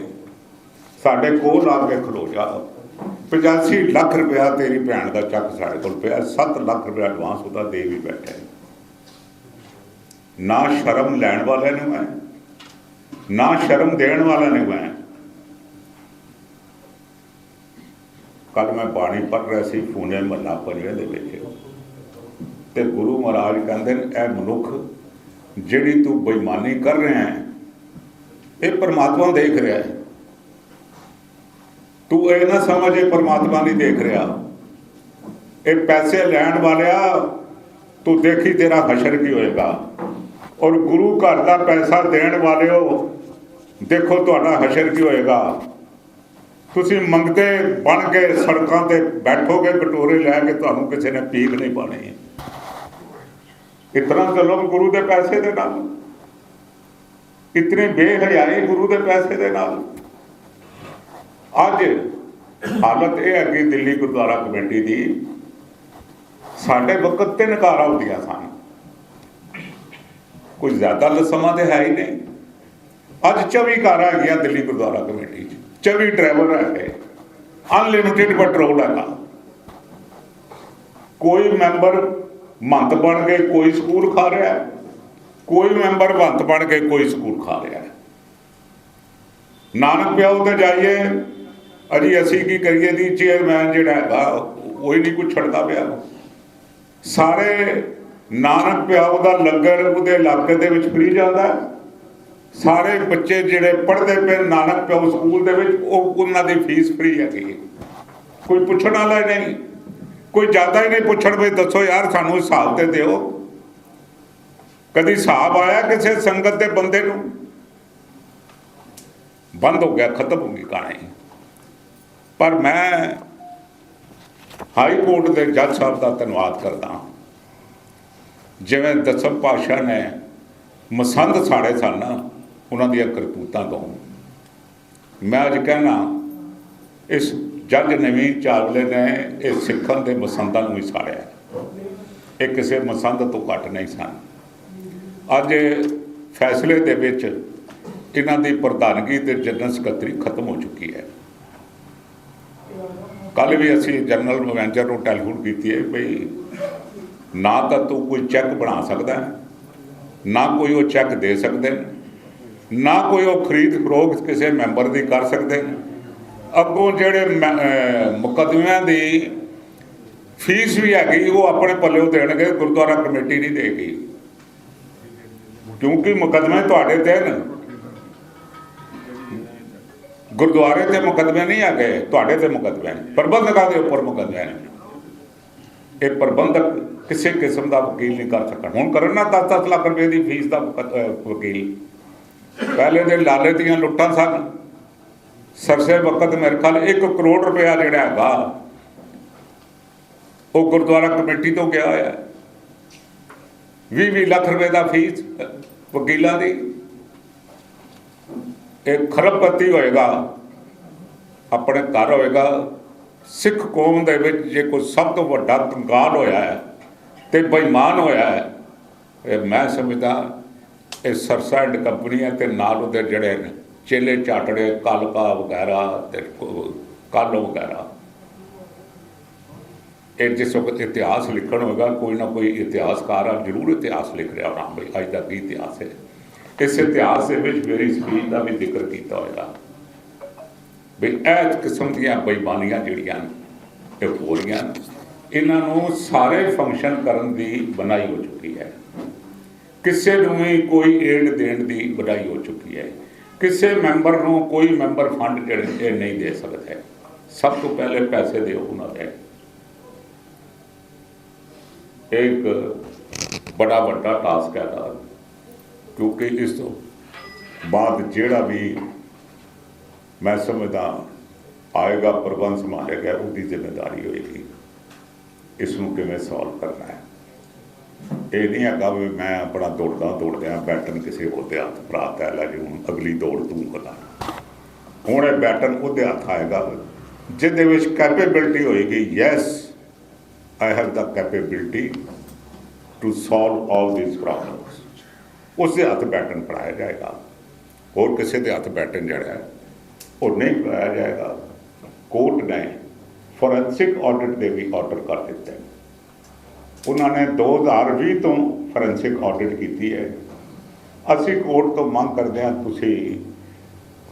ਸਾਡੇ ਕੋਲ ਆ ਕੇ ਖਲੋ ਜਾ। 85 ਲੱਖ ਰੁਪਇਆ ਤੇਰੀ ਭੈਣ ਦਾ ਚੱਕ ਸਾਡੇ ਕੋਲ ਪਿਆ 7 ਲੱਖ ਰੁਪਇਆ ਐਡਵਾਂਸ ਉਹਦਾ ਦੇ ਵੀ ਬੈਠਾ ਨਾ ਸ਼ਰਮ ਲੈਣ ਵਾਲੇ ਨੂੰ ਮੈਂ ਨਾ ਸ਼ਰਮ ਦੇਣ ਵਾਲਾ ਨੂੰ ਮੈਂ ਕੱਲ ਮੈਂ ਬਾਣੀ ਪੜ੍ਹ ਰਿਹਾ ਸੀ, ਫੂਨੇ ਮਹੱਲਾ ਪਰਿਆ ਦੇ ਵਿੱਚ। ਤੇ ਗੁਰੂ ਮਹਾਰਾਜ ਕਹਿੰਦੇ ਨੇ, ਇਹ ਮਨੁੱਖ ਜਿਹੜੀ ਤੂੰ ਬੇਈਮਾਨੀ ਕਰ ਰਿਹਾ ਹੈ, ਇਹ ਪਰਮਾਤਮਾ ਦੇਖ ਰਿਹਾ ਹੈ। ਤੂੰ ਇਹ ਨਾ ਸਮਝ, ਇਹ ਪਰਮਾਤਮਾ ਨਹੀਂ ਦੇਖ ਰਿਹਾ। ਇਹ ਪੈਸੇ ਲੈਣ ਵਾਲਿਆ, ਤੂੰ ਦੇਖੀ ਤੇਰਾ ਹਸ਼ਰ ਕੀ ਹੋਏਗਾ। ਔਰ ਗੁਰੂ ਘਰ ਦਾ ਪੈਸਾ ਦੇਣ ਵਾਲਿਓ, ਦੇਖੋ ਤੁਹਾਡਾ ਹਸ਼ਰ ਕੀ ਹੋਏਗਾ। ਤੁਸੀਂ ਮੰਗਦੇ ਬਣ ਕੇ ਸੜਕਾਂ ਤੇ ਬੈਠੋਗੇ, ਕਟੋਰੇ ਲੈ ਕੇ ਤੁਹਾਨੂੰ ਕਿਸੇ ਨੇ ਪੀਕ ਨਹੀਂ ਪਾਣੀ ਇਤਨਾ ਜ਼ੁਲਮ ਗੁਰੂ ਦੇ ਪੈਸੇ ਦੇ ਨਾਲ। ਇਤਨੀ ਬੇਹਯਾਈ ਗੁਰੂ ਦੇ ਪੈਸੇ ਦੇ ਨਾਲ। ਅੱਜ ਹਾਲਤ ਇਹ ਹੈ ਕਿ ਦਿੱਲੀ ਗੁਰਦੁਆਰਾ ਕਮੇਟੀ ਦੀ, ਸਾਡੇ ਵਕਤ ਤਿੰਨ ਕਾਰਾਂ ਹੁੰਦੀਆਂ ਸਨ। ਕੋਈ ਜ਼ਿਆਦਾ ਸਮਾਂ ਤੇ ਹੈ ਹੀ ਨਹੀਂ। ਅੱਜ 24 ਕਾਰਾਂ ਹੈਗੀਆਂ ਦਿੱਲੀ ਗੁਰਦੁਆਰਾ ਕਮੇਟੀ 'ਚ। 24 ਡਰਾਈਵਰ ਹੈਗੇ ਅਨਲਿਮਿਟਿਡ ਪੈਟਰੋਲ ਹੈਗਾ ਕੋਈ ਮੈਂਬਰ ਮੰਤ ਬਣ ਕੇ ਕੋਈ ਸਕੂਲ ਖਾ ਰਿਹਾ ਕੋਈ ਮੈਂਬਰ ਮੰਤ ਬਣ ਕੇ ਕੋਈ ਸਕੂਲ ਖਾ ਰਿਹਾ ਨਾਨਕ ਪਿਆਉ ਤੇ ਜਾਈਏ। ਅਜੀ ਅਸੀਂ ਕੀ ਕਰੀਏ? ਦੀ ਚੇਅਰਮੈਨ ਜਿਹੜਾ ਹੈਗਾ, ਉਹ ਹੀ ਨਹੀਂ ਕੁਛ ਛੱਡਦਾ ਪਿਆ। ਸਾਰੇ ਨਾਨਕ ਪਿਆਉ ਦਾ ਲੰਗਰ ਉਹਦੇ ਇਲਾਕੇ ਦੇ ਵਿੱਚ ਫਰੀ ਜਾਂਦਾ ਸਾਰੇ ਬੱਚੇ ਜਿਹੜੇ ਪੜ੍ਹਦੇ ਪਏ ਨਾਨਕ ਪਿਆਉ ਸਕੂਲ ਦੇ ਵਿੱਚ, ਉਹ ਉਹਨਾਂ ਦੀ ਫੀਸ ਫ੍ਰੀ ਹੈਗੀ ਹੈ। ਕੋਈ ਪੁੱਛਣ ਵਾਲਾ ਹੀ ਨਹੀਂ। ਕੋਈ ਜ਼ਿਆਦਾ ਹੀ ਨਹੀਂ ਪੁੱਛਣ ਵੀ ਦੱਸੋ ਯਾਰ ਸਾਨੂੰ ਹਿਸਾਬ ਤੇ ਦਿਓ। ਕਦੀ ਹਿਸਾਬ ਆਇਆ ਕਿਸੇ ਸੰਗਤ ਦੇ ਬੰਦੇ ਨੂੰ? ਬੰਦ ਹੋ ਗਿਆ, ਖਤਮ ਹੋ ਗਈ ਕਹਾਣੀ। ਪਰ ਮੈਂ ਹਾਈ ਕੋਰਟ ਦੇ ਜੱਜ ਸਾਹਿਬ ਦਾ ਧੰਨਵਾਦ ਕਰਦਾ ਹਾਂ। ਜਿਵੇਂ ਦਸਮ ਪਾਤਸ਼ਾਹ ਨੇ ਮਸੰਦ ਸਾੜੇ ਸਨ ਉਹਨਾਂ ਦੀਆਂ ਕਰਤੂਤਾਂ ਤੋਂ। ਮੈਂ ਅੱਜ ਕਹਿਣਾ, ਇਸ ਜੱਜ ਨਵੀਨ ਚਾਵਲੇ ਨੇ ਇਹ ਸਿੱਖਣ ਦੇ ਮਸੰਦਾਂ ਨੂੰ ਹੀ ਸਾੜਿਆ। ਇਹ ਕਿਸੇ ਮਸੰਦ ਤੋਂ ਘੱਟ ਨਹੀਂ ਸਨ। ਅੱਜ ਫੈਸਲੇ ਦੇ ਵਿੱਚ ਇਹਨਾਂ ਦੀ ਪ੍ਰਧਾਨਗੀ ਤੇ ਜਨਰਲ ਸਕੱਤਰੀ ਖਤਮ ਹੋ ਚੁੱਕੀ ਹੈ। ਕੱਲ ਵੀ ਅਸੀਂ ਜਨਰਲ ਮੈਨੇਜਰ ਨੂੰ ਟੈਲੀਫੋਨ ਕੀਤੀ ਹੈ ਬਈ ਨਾ ਤਾਂ ਤੂੰ ਕੋਈ ਚੈੱਕ ਬਣਾ ਸਕਦਾ ਨਾ ਕੋਈ ਉਹ ਚੈੱਕ ਦੇ ਸਕਦੇ ਨਾ ਕੋਈ ਉਹ ਖਰੀਦ ਫਰੋਖਤ ਕਿਸੇ ਮੈਂਬਰ ਦੀ ਕਰ ਸਕਦੇ ਅੱਗੋਂ ਜਿਹੜੇ ਮੈਂ- ਮੁਕੱਦਮਿਆਂ ਦੀ ਫੀਸ ਵੀ ਹੈਗੀ, ਉਹ ਆਪਣੇ ਪੱਲੇ ਦੇਣਗੇ, ਗੁਰਦੁਆਰਾ ਕਮੇਟੀ ਨਹੀਂ ਦੇਗੀ। ਕਿਉਂਕਿ ਮੁਕੱਦਮੇ ਤੁਹਾਡੇ ਤੇ ਨੇ। ਗੁਰਦੁਆਰੇ ਤੇ ਮੁਕੱਦਮੇ ਨਹੀਂ ਆ ਗਏ ਤੁਹਾਡੇ ਤੇ ਮੁਕੱਦਮੇ ਨੇ। ਪ੍ਰਬੰਧਕਾਂ ਦੇ ਉੱਪਰ ਮੁਕੱਦਮੇ ਨੇ। ਇਹ ਪ੍ਰਬੰਧਕ ਕਿਸੇ ਕਿਸਮ ਦਾ ਵਕੀਲ ਨਹੀਂ ਕਰ ਸਕਣ ਹੁਣ ਕਰਨ ਨਾ 10-10 ਲੱਖ ਰੁਪਏ ਦੀ ਫੀਸ ਦਾ ਵਕੀਲ। ਪਹਿਲੇ ਦੇ ਲਾਲੇ ਦੀਆਂ ਲੁੱਟਾਂ ਸਨ। ਸਰਸੇ ਵਕਤ ਮੇਰੇ ਖਿਆਲ 1 ਕਰੋੜ ਰੁਪਇਆ ਜਿਹੜਾ ਹੈਗਾ, ਉਹ ਗੁਰਦੁਆਰਾ ਕਮੇਟੀ ਤੋਂ ਗਿਆ ਹੋਇਆ। 20-20 ਲੱਖ ਰੁਪਏ ਦਾ ਫੀਸ ਵਕੀਲਾਂ ਦੀ। ਇਹ ਖਰਬਪਤੀ ਹੋਏਗਾ, ਆਪਣੇ ਘਰ ਹੋਏਗਾ। ਸਿੱਖ ਕੌਮ ਦੇ ਵਿੱਚ ਜੇ ਕੋਈ ਸਭ ਤੋਂ ਵੱਡਾ ਕੰਗਾਲ ਹੋਇਆ ਹੈ ਤੇ ਬੇਈਮਾਨ ਹੋਇਆ ਹੈ, ਇਹ ਮੈਂ ਸਮਝਦਾ ਇਹ ਸਰਸਾ ਐਂਡ ਕੰਪਨੀਆਂ ਤੇ ਨਾਲ ਉਹਦੇ ਜਿਹੜੇ ਨੇ ਚੇਲੇ ਚਾਟੜੇ, ਕਲਕਾ ਵਗੈਰਾ ਤੇ ਕਾਲੋ ਵਗੈਰਾ। ਇਹ ਜਿਸ ਵਕਤ ਇਤਿਹਾਸ ਲਿਖਣ ਹੋਏਗਾ, ਕੋਈ ਨਾ ਕੋਈ ਇਤਿਹਾਸਕਾਰ ਆ, ਜ਼ਰੂਰ ਇਤਿਹਾਸ ਲਿਖ ਰਿਹਾ ਹੋਣਾ, ਬਈ ਅੱਜ ਦਾ ਕੀ ਇਤਿਹਾਸ ਹੈ। ਇਸ ਇਤਿਹਾਸ ਦੇ ਵਿੱਚ ਮੇਰੀ ਸਪੀਚ ਦਾ ਵੀ ਜ਼ਿਕਰ ਕੀਤਾ ਹੋਏਗਾ ਵੀ ਇਹ ਕਿਸਮ ਦੀਆਂ ਬੇਈਮਾਨੀਆਂ ਜਿਹੜੀਆਂ ਇਹ ਹੋ ਰਹੀਆਂ ਇਹਨਾਂ ਨੂੰ ਸਾਰੇ ਫੰਕਸ਼ਨ ਕਰਨ ਦੀ ਬਣਾਈ ਹੋ ਚੁੱਕੀ ਹੈ। ਕਿਸੇ ਨੂੰ ਵੀ ਕੋਈ ਏਡ ਦੇਣ ਦੀ ਬਣਾਈ ਹੋ ਚੁੱਕੀ ਹੈ। ਕਿਸੇ ਮੈਂਬਰ ਨੂੰ ਕੋਈ ਮੈਂਬਰ ਫੰਡ ਜਿਹੜੇ ਇਹ ਨਹੀਂ ਦੇ ਸਕਦਾ ਸਭ ਤੋਂ ਪਹਿਲੇ ਪੈਸੇ ਦਿਓ ਉਹਨਾਂ ਦੇ। ਇਹ ਇੱਕ ਬੜਾ ਵੱਡਾ ਟਾਸਕ ਹੈ ਦਾ ਕਿਉਂਕਿ ਇਸ ਤੋਂ ਬਾਅਦ ਜਿਹੜਾ ਵੀ ਮੈਂ ਸਮਝਦਾ ਆਏਗਾ ਪ੍ਰਬੰਧ ਸੰਭਾਲੇਗਾ ਉਹਦੀ ਜ਼ਿੰਮੇਵਾਰੀ ਹੋਏਗੀ। ਇਸ ਨੂੰ ਕਿਵੇਂ ਸੋਲਵ ਕਰਨਾ ਹੈ? ਇਹ ਨਹੀਂ ਹੈਗਾ ਵੀ ਮੈਂ ਆਪਣਾ ਦੌੜਦਾ ਦੌੜਦਿਆਂ ਬੈਟਨ ਕਿਸੇ ਹੋਰ ਦੇ ਹੱਥ ਭਰਾਤਾ ਲੈ ਜੀ ਹੁਣ ਅਗਲੀ ਦੌੜ ਤੂੰ ਕਰਾ ਹੁਣ ਇਹ ਬੈਟਨ ਉਹਦੇ ਹੱਥ ਆਏਗਾ, ਜਿਹਦੇ ਵਿੱਚ ਕੈਪੇਬਿਲਟੀ ਹੋਏਗੀ yes I have the capability to solve all these problems ਉਸਦੇ ਹੱਥ ਬੈਟਨ ਫੜਾਇਆ ਜਾਏਗਾ। ਹੋਰ ਕਿਸੇ ਦੇ ਹੱਥ ਬੈਟਨ ਜਿਹੜਾ ਹੈ ਉਹ ਨਹੀਂ ਫੜਾਇਆ ਜਾਏਗਾ। ਕੋਰਟ ਨੇ ਫੋਰੈਂਸਿਕ ਆਡਿਟ ਦੇ ਵੀ ਆਰਡਰ ਕਰ ਦਿੱਤੇ। ਉਹਨਾਂ ਨੇ 2020 ਤੋਂ ਫੋਰੈਂਸਿਕ ਆਡਿਟ ਕੀਤੀ ਹੈ। ਅਸੀਂ ਕੋਰਟ ਤੋਂ ਮੰਗ ਕਰਦੇ ਹਾਂ ਤੁਸੀਂ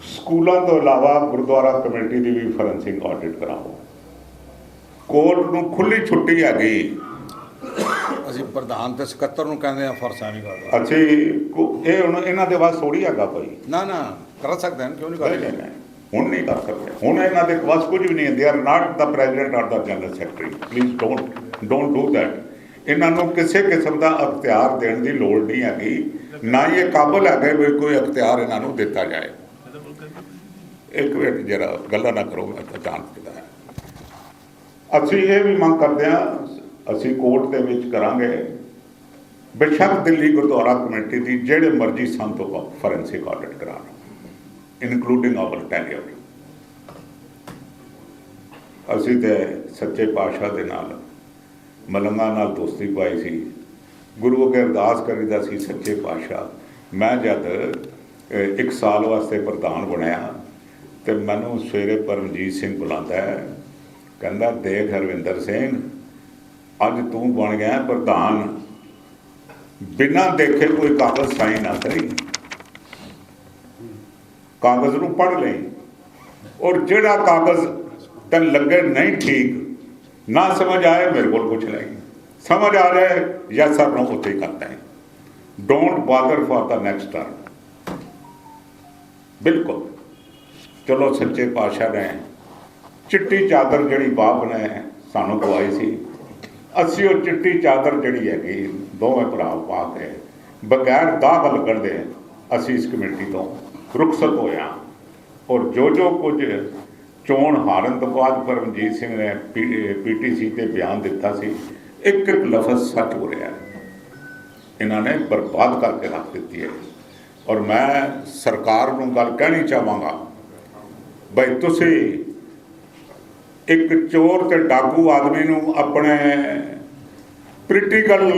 ਸਕੂਲਾਂ ਤੋਂ ਇਲਾਵਾ ਗੁਰਦੁਆਰਾ ਕਮੇਟੀ ਦੀ ਵੀ ਫੋਰੈਂਸਿਕ ਆਡਿਟ ਕਰਾਓ। ਕੋਰਟ ਨੂੰ ਖੁੱਲੀ ਛੁੱਟੀ ਆ ਗਈ। ਅਸੀਂ ਪ੍ਰਧਾਨ ਤੇ ਸਕੱਤਰ ਨੂੰ ਕਹਿੰਦੇ ਆ ਫਰਸਾ ਨਹੀਂ ਕਰਦਾ। ਅਸੀਂ ਇਹ ਹੁਣ ਇਹਨਾਂ ਦੇ ਵਾਸ ਥੋੜੀ ਹੈਗਾ ਭਾਈ ਨਾ ਨਾ ਕਰ ਸਕਦੇ ਹਨ ਕਿਉਂ ਨਹੀਂ ਨਹੀਂ, ਹੁਣ ਨਹੀਂ ਕਰ ਸਕਦੇ। ਹੁਣ ਇਹਨਾਂ ਦੇ ਵਾਸ ਕੁਝ ਵੀ ਨਹੀਂ ਹੈ they are not the president or the general secretary please don't don't do that ਇਹਨਾਂ ਨੂੰ ਕਿਸੇ ਕਿਸਮ ਦਾ ਅਖਤਿਆਰ ਦੇਣ ਦੀ ਲੋੜ ਨਹੀਂ ਹੈਗੀ। ਨਾ ਹੀ ਇਹ ਕਾਬਲ ਹੈਗੇ ਵੀ ਕੋਈ ਅਖਤਿਆਰ ਇਹਨਾਂ ਨੂੰ ਦਿੱਤਾ ਜਾਏ। ਇੱਕ ਮਿੰਟ ਜਰਾ, ਗੱਲਾਂ ਨਾ ਕਰੋ, ਮੈਂ ਤਾਂ ਜਾਣ ਅਸੀਂ ਇਹ ਵੀ ਮੰਗ ਕਰਦੇ ਹਾਂ, ਅਸੀਂ ਕੋਰਟ ਦੇ ਵਿੱਚ ਕਰਾਂਗੇ। ਬੇਸ਼ੱਕ ਦਿੱਲੀ ਗੁਰਦੁਆਰਾ ਕਮੇਟੀ ਦੀ, ਜਿਹੜੇ ਮਰਜ਼ੀ ਸੰਤ ਤੋਂ ਫੋਰੈਂਸਿਕ ਆਡਿਟ ਕਰਾਉਣ। ਇਨਕਲੂਡਿੰਗ ਆਵਰ ਟੈਨਿਓਰ ਅਸੀਂ ਤੇ ਸੱਚੇ ਪਾਤਸ਼ਾਹ ਦੇ ਨਾਲ, ਮਲੰਗਾ ਨਾਲ ਦੋਸਤੀ ਪਾਈ ਸੀ। ਗੁਰੂ ਅਗੇ ਅਰਦਾਸ ਕਰੀਦਾ ਸੀ, ਸੱਚੇ ਪਾਤਸ਼ਾਹ, ਮੈਂ ਜਦ ਇੱਕ ਸਾਲ ਵਾਸਤੇ ਪ੍ਰਧਾਨ ਬਣਿਆ, ਤੇ ਮੈਨੂੰ ਸਵੇਰੇ ਪਰਮਜੀਤ ਸਿੰਘ ਬੁਲਾਉਂਦਾ ਹੈ। ਕਹਿੰਦਾ, ਦੇਖ ਹਰਵਿੰਦਰ ਸਿੰਘ, ਅੱਜ ਤੂੰ ਬਣ ਗਿਆ ਪ੍ਰਧਾਨ। ਬਿਨਾਂ ਦੇਖੇ ਕੋਈ ਕਾਗਜ਼ ਸਾਈਨ ਨਾ ਕਰੀ। ਕਾਗਜ਼ ਨੂੰ ਪੜ੍ਹ ਲਈ। ਔਰ ਜਿਹੜਾ ਕਾਗਜ਼ ਤੈਨੂੰ ਲੱਗੇ ਨਹੀਂ ਠੀਕ, ਨਾ ਸਮਝ ਆਏ, ਮੇਰੇ ਕੋਲ ਪੁੱਛ ਲਈ ਸਮਝ ਆ ਜਾਏ ਜਾਂ ਸਰ, ਨੂੰ, ਉੱਥੇ ਹੀ ਕਰਦਾ ਹੈ। Don't bother for the next term ਬਿਲਕੁਲ। ਚਲੋ, ਸੱਚੇ ਪਾਤਸ਼ਾਹ ਨੇ ਚਿੱਟੀ ਚਾਦਰ ਜਿਹੜੀ ਬਾਪ ਨੇ ਸਾਨੂੰ ਪਵਾਈ ਸੀ, ਅਸੀਂ ਉਹ ਚਿੱਟੀ ਚਾਦਰ ਜਿਹੜੀ ਹੈਗੀ, ਦੋਵੇਂ ਭਰਾ ਪਾ ਕੇ ਬਗੈਰ ਦਾਗ ਲੱਗਣ ਦੇ ਅਸੀਂ ਇਸ ਕਮੇਟੀ ਤੋਂ ਰੁਖਸਤ ਹੋਇਆ। ਔਰ ਜੋ ਜੋ ਕੁਝ ਚੋਣ ਹਾਰਨ ਤੋਂ ਬਾਅਦ ਪਰਮਜੀਤ ਸਿੰਘ ਨੇ ਪੀਟੀਸੀ ਤੇ ਬਿਆਨ ਦਿੱਤਾ ਸੀ ਇੱਕ ਇੱਕ ਲਫ਼ਜ਼ ਸੱਚ ਹੋ ਰਿਹਾ ਇਹਨਾਂ ਨੇ ਬਰਬਾਦ ਕਰਕੇ ਰੱਖ ਦਿੱਤੀ ਹੈ। ਔਰ ਮੈਂ ਸਰਕਾਰ ਨੂੰ ਗੱਲ ਕਹਿਣੀ ਚਾਹਾਂਗਾ, ਬਈ ਤੁਸੀਂ ਇੱਕ ਚੋਰ ਤੇ ਡਾਕੂ ਆਦਮੀ ਨੂੰ ਆਪਣੇ ਪ੍ਰੀਟੀਕਲ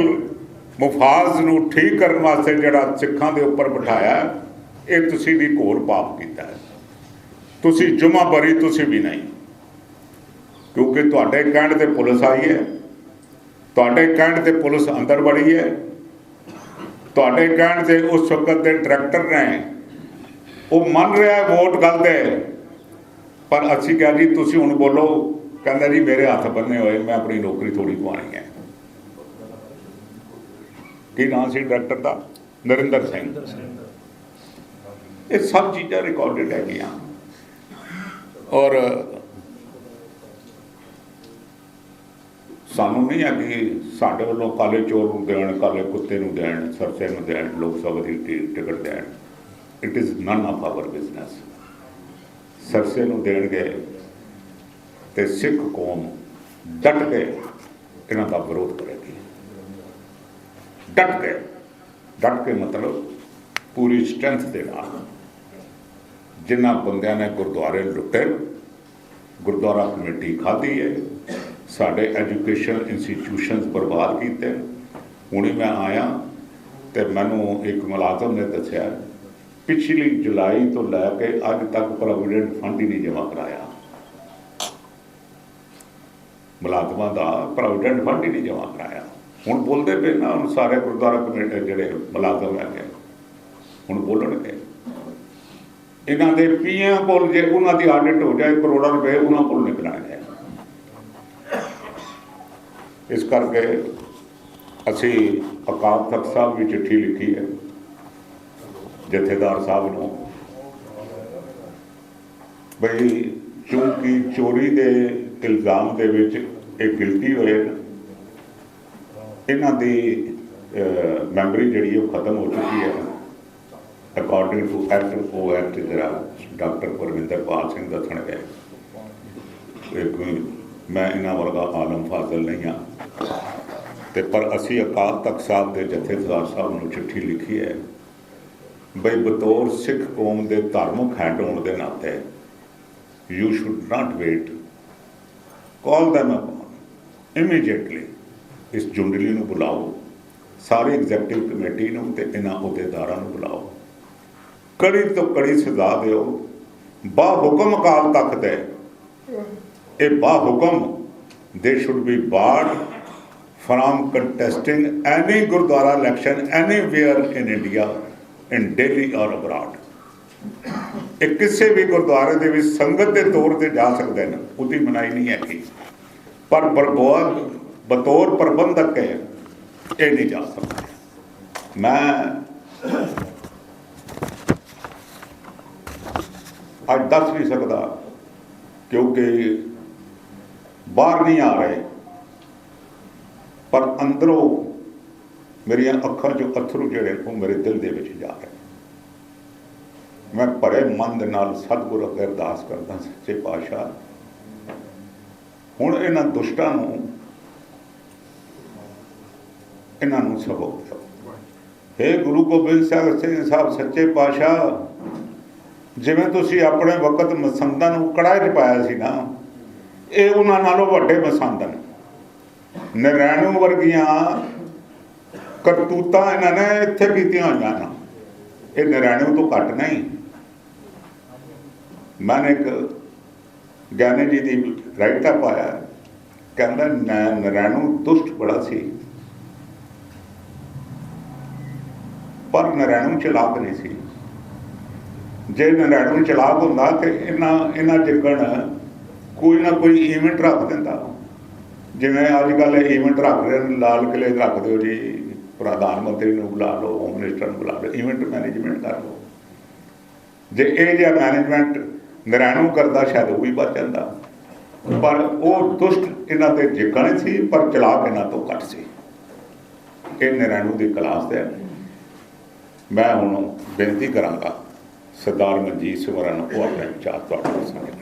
ਮੁਫਾਜ਼ ਨੂੰ ਠੀਕ ਕਰਨ ਵਾਸਤੇ ਜਿਹੜਾ ਸਿੱਖਾਂ ਦੇ ਉੱਪਰ ਬਿਠਾਇਆ ਇਹ ਤੁਸੀਂ ਵੀ ਘੋਰ ਪਾਪ ਕੀਤਾ ਹੈ। ਤੁਸੀਂ ਜੁਮਾ ਬਰੀ ਤੁਸੀਂ ਵੀ ਨਹੀਂ। ਕਿਉਂਕਿ ਤੁਹਾਡੇ ਕਹਿਣ ਤੇ ਪੁਲਿਸ ਆਈ ਹੈ। ਤੁਹਾਡੇ ਕਹਿਣ ਤੇ ਪੁਲਿਸ ਅੰਦਰ ਵੜੀ ਹੈ। ਤੁਹਾਡੇ ਕਹਿਣ ਤੇ ਉਸ ਵਕਤ ਦੇ ਡਾਇਰੈਕਟਰ ਨੇ ਉਹ ਮੰਨ ਰਿਹਾ ਵੋਟ ਗਲਤ ਹੈ। ਪਰ ਅਸੀਂ ਕਿਹਾ ਜੀ, ਤੁਸੀਂ ਹੁਣ ਬੋਲੋ। ਕਹਿੰਦਾ ਜੀ, ਮੇਰੇ ਹੱਥ ਬੰਨੇ ਹੋਏ, ਮੈਂ ਆਪਣੀ ਨੌਕਰੀ ਥੋੜੀ ਗਵਾਣੀ ਹੈ। ਕੀ ਨਾਂ ਸੀ ਡਾਇਰੈਕਟਰ ਦਾ? ਨਰਿੰਦਰ ਸਿੰਘ। ਇਹ ਸਭ ਚੀਜ਼ਾਂ ਰਿਕਾਰਡਡ ਹੈਗੀਆਂ। ਔਰ ਸਾਨੂੰ ਨਹੀਂ ਹੈ ਕਿ ਸਾਡੇ ਵੱਲੋਂ ਕਾਲੇ ਚੋਰ ਨੂੰ ਦੇਣ, ਕਾਲੇ ਕੁੱਤੇ ਨੂੰ ਦੇਣ, ਸਰਸੇ ਨੂੰ ਦੇਣ, ਲੋਕ ਸਭਾ ਦੀ ਟੀ- ਟਿਕਟ ਦੇਣ। It is none of our business ਸਰਸੇ ਨੂੰ ਦੇਣਗੇ ਤੇ ਸਿੱਖ ਕੌਮ ਡਟ ਕੇ ਇਹਨਾਂ ਦਾ ਵਿਰੋਧ ਕਰੇਗੀ। ਡਟ ਕੇ ਡਟ ਕੇ ਮਤਲਬ ਪੂਰੀ ਸਟਰੈਂਥ ਦੇ ਨਾਲ। ਜਿਨ੍ਹਾਂ ਬੰਦਿਆਂ ਨੇ ਗੁਰਦੁਆਰੇ ਲੁੱਟੇ, ਗੁਰਦੁਆਰਾ ਕਮੇਟੀ ਖਾਧੀ ਹੈ, ਸਾਡੇ ਐਜੂਕੇਸ਼ਨ ਇੰਸਟੀਟਿਊਸ਼ਨਸ ਬਰਬਾਦ ਕੀਤੇ। ਹੁਣੇ ਮੈਂ ਆਇਆ ਤੇ ਮੈਨੂੰ ਇੱਕ ਮੁਲਾਜ਼ਮ ਨੇ ਦੱਸਿਆ, ਪਿਛਲੀ ਜੁਲਾਈ ਤੋਂ ਲੈ ਕੇ ਅੱਜ ਤੱਕ ਪ੍ਰੋਵੀਡੈਂਟ ਫੰਡ ਹੀ ਨਹੀਂ ਜਮ੍ਹਾਂ ਕਰਾਇਆ। ਮੁਲਾਜ਼ਮਾਂ ਦਾ ਪ੍ਰੋਵੀਡੈਂਟ ਫੰਡ ਹੀ ਨਹੀਂ ਜਮ੍ਹਾਂ ਕਰਾਇਆ। ਹੁਣ ਬੋਲਦੇ ਪਏ ਨਾ, ਹੁਣ ਸਾਰੇ ਗੁਰਦੁਆਰਾ ਕਮੇਟੀ ਜਿਹੜੇ ਮੁਲਾਜ਼ਮ ਹੈਗੇ ਹੁਣ ਬੋਲਣਗੇ। ਇਹਨਾਂ ਦੇ ਪੀਐਮ ਕੋਲ ਜੇ ਉਹਨਾਂ ਦੀ ਆਡਿਟ ਹੋ ਜਾਏ, ਕਰੋੜਾਂ ਰੁਪਏ ਉਹਨਾਂ ਕੋਲ ਨਿਕਲਣਾ ਹੈ ਇਸ ਕਰਕੇ ਅਸੀਂ ਅਕਾਲ ਤਖਤ ਸਾਹਿਬ ਵੀ ਚਿੱਠੀ ਲਿਖੀ ਹੈ, ਜਥੇਦਾਰ ਸਾਹਿਬ ਨੂੰ। ਬਈ ਕਿਉਂਕਿ ਚੋਰੀ ਦੇ ਇਲਜ਼ਾਮ ਦੇ ਵਿੱਚ ਇਹ ਗਿਲਟੀ ਹੋਏ ਨੇ। ਇਹਨਾਂ ਦੀ ਮੈਮਰੀ ਜਿਹੜੀ ਉਹ ਖਤਮ ਹੋ ਚੁੱਕੀ ਅਕੋਰਡਿੰਗ ਟੂ ਐਕਟ ਉਹ ਐਕਟ ਜਿਹੜਾ ਡਾਕਟਰ ਪਰਵਿੰਦਰ ਪਾਲ ਸਿੰਘ ਦੱਸਣ ਗਏ। ਇਹ ਕੋਈ, ਮੈਂ ਇਹਨਾਂ ਵਰਗਾ ਆਲਮ ਫਾਜ਼ਲ ਨਹੀਂ ਹਾਂ। ਤੇ ਪਰ ਅਸੀਂ ਅਕਾਲ ਤਖਤ ਸਾਹਿਬ ਦੇ ਜਥੇਦਾਰ ਸਾਹਿਬ ਨੂੰ ਚਿੱਠੀ ਲਿਖੀ ਹੈ ਬਈ ਬਤੌਰ ਸਿੱਖ ਕੌਮ ਦੇ ਧਾਰਮਿਕ ਹੈਡ ਹੋਣ ਦੇ ਨਾਤੇ you should not wait call them upon immediately ਇਸ ਜੁੰਡਲੀ ਨੂੰ ਬੁਲਾਓ, ਸਾਰੀ ਐਗਜ਼ੈਕਟਿਵ ਕਮੇਟੀ ਨੂੰ ਤੇ ਇਹਨਾਂ ਅਹੁਦੇਦਾਰਾਂ ਨੂੰ ਬੁਲਾਓ। ਕੜੀ ਤੋਂ ਕੜੀ ਸਜ਼ਾ ਦਿਓ। ਬਾ ਹੁਕਮ ਅਕਾਲ ਤਖਤ ਦੇ ਇਹ ਬਾ ਹੁਕਮ ਦੇ should be barred from contesting any Gurdwara election anywhere in India, in Delhi or abroad. ਇਹ ਕਿਸੇ ਵੀ ਗੁਰਦੁਆਰੇ ਦੇ ਵਿੱਚ ਸੰਗਤ ਦੇ ਤੌਰ ਤੇ ਜਾ ਸਕਦੇ ਨੇ ਉਹਦੀ ਮਨਾਈ ਨਹੀਂ ਹੈਗੀ। ਪਰ ਬਰਗੋਆ ਬਤੌਰ ਪ੍ਰਬੰਧਕ ਹੈ ਇਹ ਨਹੀਂ ਜਾ ਸਕਦੇ। ਮੈਂ ਅੱਜ ਦੱਸ ਨਹੀਂ ਸਕਦਾ ਕਿਉਂਕਿ ਬਾਹਰ ਨਹੀਂ ਆ ਰਹੇ। ਪਰ ਅੰਦਰੋਂ ਮੇਰੀਆਂ ਅੱਖਾਂ 'ਚੋਂ ਅਥਰੂ ਜਿਹੜੇ ਉਹ ਮੇਰੇ ਦਿਲ ਦੇ ਵਿੱਚ ਜਾ ਰਹੇ। ਮੈਂ ਭਰੇ ਮਨ ਦੇ ਨਾਲ ਸਤਿਗੁਰ ਅੱਗੇ ਅਰਦਾਸ ਕਰਦਾ ਸੱਚੇ ਪਾਤਸ਼ਾਹ, ਹੁਣ ਇਹਨਾਂ ਦੁਸ਼ਟਾਂ ਨੂੰ, ਇਹਨਾਂ ਨੂੰ ਸਬਕ ਦਿਓ। ਹੇ ਗੁਰੂ ਗੋਬਿੰਦ ਸਾਹਿਬ ਸਿੰਘ ਸਾਹਿਬ ਸੱਚੇ ਪਾਤਸ਼ਾਹ ਜਿਵੇਂ ਤੁਸੀਂ ਆਪਣੇ ਵਕਤ ਮਸੰਦਾਂ ਨੂੰ ਕੜਾਹ 'ਚ ਪਾਇਆ ਸੀ ਨਾ, ਇਹ ਉਹਨਾਂ ਨਾਲੋਂ ਵੱਡੇ ਮਸੰਦ ਨੇ ਨਰੈਣੂ ਵਰਗੀਆਂ ਕਰਤੂਤਾਂ ਇਹਨਾਂ ਨੇ ਇੱਥੇ ਕੀਤੀਆਂ ਹੋਈਆਂ ਨੇ। ਇਹ ਨਰੈਣੂ ਤੋਂ ਘੱਟ ਨਹੀਂ। ਮੈਂ ਇੱਕ ਗਿਆਨੀ ਜੀ ਦੀ ਰਾਇਤਾ ਪਾਇਆ। ਕਹਿੰਦਾ ਨ- ਨਰੈਣੂ ਦੁਸ਼ਟ ਬੜਾ ਸੀ। ਪਰ ਨਰੈਣੂ ਚਲਾਕ ਨਹੀਂ ਸੀ। ਜੇ ਨਰੈਣੂ ਚਲਾਕ ਹੁੰਦਾ ਤੇ ਇਹਨਾਂ ਇਹਨਾਂ ਜਿੱਕਣ ਕੋਈ ਨਾ ਕੋਈ ਇਵੈਂਟ ਰੱਖ ਦਿੰਦਾ। ਜਿਵੇਂ ਅੱਜ ਕੱਲ ਇਵੈਂਟ ਰੱਖ ਰਹੇ ਨੇ, ਲਾਲ ਕਿਲੇ ਰੱਖ ਦਿਓ ਜੀ, ਪ੍ਰਧਾਨ ਮੰਤਰੀ ਨੂੰ ਬੁਲਾ ਲਓ ਹੋਮ ਮਿਨਿਸਟਰ ਨੂੰ ਬੁਲਾ ਲਓ ਇਵੈਂਟ ਮੈਨੇਜਮੈਂਟ ਕਰ ਲਓ। ਜੇ ਇਹ ਜਿਹਾ ਮੈਨੇਜਮੈਂਟ ਨਰਾਇਣੂ ਕਰਦਾ, ਸ਼ਾਇਦ ਉਹ ਵੀ ਬਚ ਜਾਂਦਾ। ਪਰ ਉਹ ਦੁਸ਼ਟ ਇਹਨਾਂ ਤੇ ਜਿੱਕਣ ਸੀ, ਪਰ ਚਲਾਕ ਇਹਨਾਂ ਤੋਂ ਘੱਟ ਸੀ। ਇਹ ਨਰਾਇਣੂ ਦੀ ਕਲਾਸ ਹੈ। ਮੈਂ ਹੁਣ ਬੇਨਤੀ ਕਰਾਂਗਾ ਸਰਦਾਰ ਮਨਜੀਤ ਸਿੰਘ ਹੋਰਾਂ ਨੂੰ ਉਹ ਆਪਣਾ ਵਿਚਾਰ ਤੁਹਾਡੇ ਸਾਹਮਣੇ